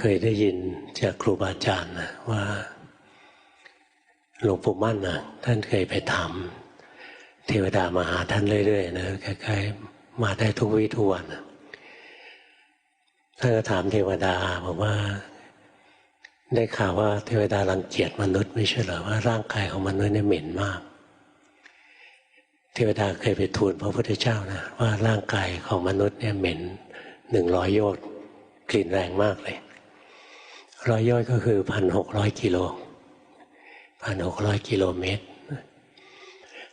เคยได้ยินจากครูบาอาจารย์นะว่าหลวงปู่มั่นนะท่านเคยไปถามเทวดามาหาท่านเรื่อยๆนะคล้ายๆมาได้ทุกวิทุกวันท่านก็ถามเทวดาบอกว่า ได้ข่าวว่าเทวดารังเกียจมนุษย์ไม่ใช่เหรอว่าร่างกายของมนุษย์เนี่ยเหม็นมาก เทวดาเคยไปทูลพระพุทธเจ้านะว่าร่างกายของมนุษย์เนี่ยเหม็นหนึ่งร้อยโยชน์กลิ่นแรงมากเลย ร้อยย่อยก็คือพันหกร้อยกิโลพันหกร้อยกิโลเมตร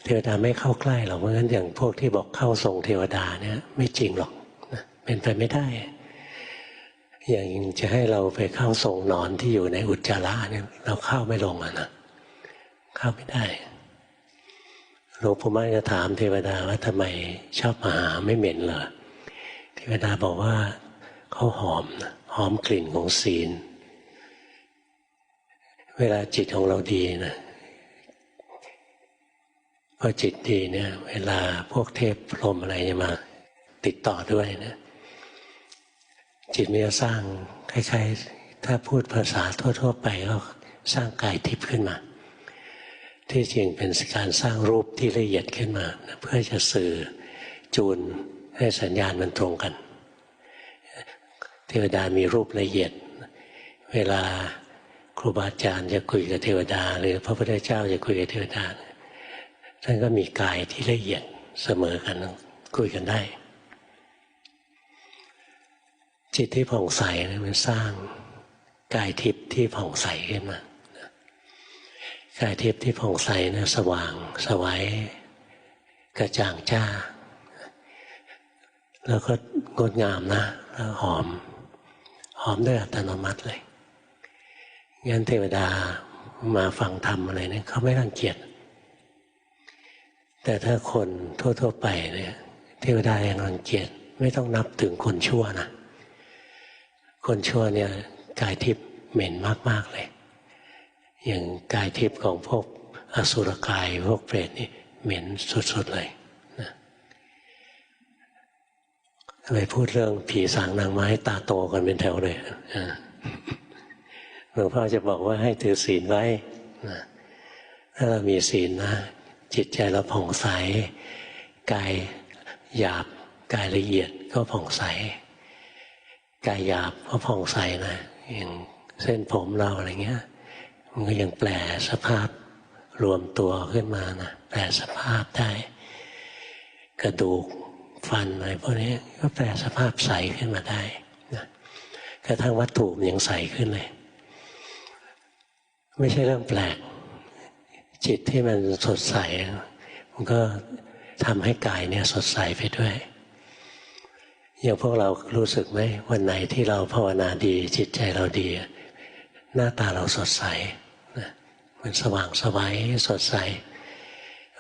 เทวดาไม่เข้าใกล้หรอกเพราะงั้นอย่างพวกที่บอกเข้าทรงเทวดาเนี่ยไม่จริงหรอกเป็นไปไม่ได้ อย่างจะให้เราไปเข้าทรงนอนที่อยู่ในอุจจาระเนี่ยเราเข้าไม่ลงอะนะเข้าไม่ได้หลวงปู่มั่นก็ถามเทวดาว่าทำไมชอบมาหาไม่เหม็นเหรอเทวดาบอกว่าเขาหอมหอมกลิ่นของศีล เวลาจิตของเราดีนะพอจิตดีเนี่ย เวลาพวกเทพพรมอะไรจะมา ติดต่อด้วยนะ จิตมันจะสร้างคล้ายๆ ถ้าพูดภาษาทั่ว ๆ ไปก็สร้างกายทิพย์ขึ้นมา ที่จริงเป็นการสร้างรูปที่ละเอียดขึ้นมา เพื่อจะสื่อจูนให้สัญญาณมันตรงกัน เทวดามีรูปละเอียด เวลา ครูบาอาจารย์จะคุยกับเทวดา หรือพระพุทธเจ้าจะคุยกับเทวดา ท่านก็มีกายที่ละเอียดเสมอกันคุยกันได้ จิตที่ผ่องใสมันสร้างกายทิพย์ที่ผ่องใสขึ้นมากายทิพย์ที่ผ่องใสนะสว่างสวัยกระจ่างจ้า แล้วก็งดงามนะแล้วหอม หอมด้วยอัตโนมัติเลย งั้นเทวดามาฟังธรรมอะไรเนี่ยเขาไม่รังเกียจ แต่ถ้าคนทั่ว ๆ ไปเนี่ย เทวดายังรังเกียจไม่ต้องนับถึงคนชั่วนะ คนชั่วเนี่ยกายทิพย์เหม็นมาก ๆ เลย อย่างกายทิพย์ของพวกอสุรกายพวกเปรตนี่เหม็นสุด ๆ เลยนะไปพูดเรื่องผีสางนางไม้ตาโตกันเป็นแถวเลยอ่า หลวงพ่อจะบอกว่าให้ถือศีลไว้นะถ้าเรามีศีลนะจิตใจเราผ่องใสกายหยาบกายละเอียดก็ผ่องใสกายหยาบก็ผ่องใสนะอย่างเส้นผมเราอะไรเงี้ยมันก็ยังแปลสภาพรวมตัวขึ้นมานะแปลสภาพได้ กระดูกฟันอะไรพวกนี้ก็แปลสภาพใสขึ้นมาได้นะกระทั่งวัตถุมันยังใสขึ้นเลย ไม่ใช่เรื่องแปลก จิตที่มันสดใส มันก็ทำให้กายเนี่ยสดใสไปด้วย อย่างพวกเรารู้สึกไหมวันไหนที่เราภาวนาดี จิตใจเราดี หน้าตาเราสดใสมันสว่างสวัยสดใส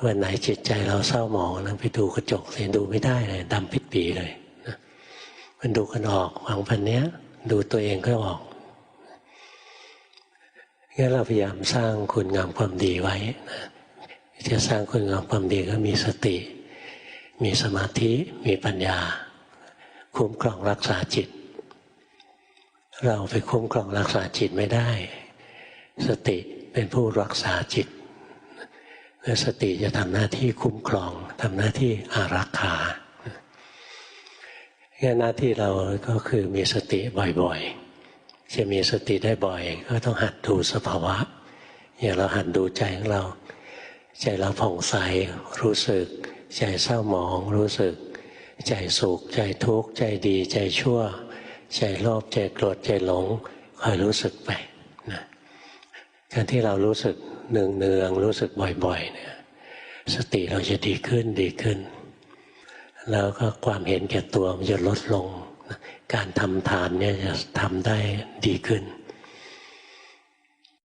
วันไหนจิตใจเราเศร้าหมองนะไปดูกระจกเลยดูไม่ได้เลยดำปิดปีเลยนะมันดูกันออกวางพันเนี้ย ดูตัวเองก็ออก งั้นเราพยายามสร้างคุณงามความดีไว้นะจะสร้างคุณงามความดีก็มีสติ มีสมาธิ มีปัญญา คุ้มครองรักษาจิต เราไปคุ้มครองรักษาจิตไม่ได้ สติเป็นผู้รักษาจิตแล้วสติจะทำหน้าที่คุ้มครองทำหน้าที่อารักขางั้นหน้าที่เราก็คือมีสติบ่อยๆ จะมีสติได้บ่อย ก็ต้องหัดดูสภาวะ อย่างเราหัดดูใจของเรา ใจเราผ่องใสรู้สึก ใจเศร้าหมองรู้สึก ใจสุข ใจทุกข์ใจดีใจชั่ว ใจโลภใจโกรธใจหลงคอยรู้สึกไปนะการที่เรารู้สึกเนืองเนืองรู้สึกบ่อย ๆ เนี่ย สติเราจะดีขึ้นดีขึ้น แล้วก็ความเห็นแก่ตัวมันจะลดลง การทำทานเนี่ยจะทำได้ดีขึ้น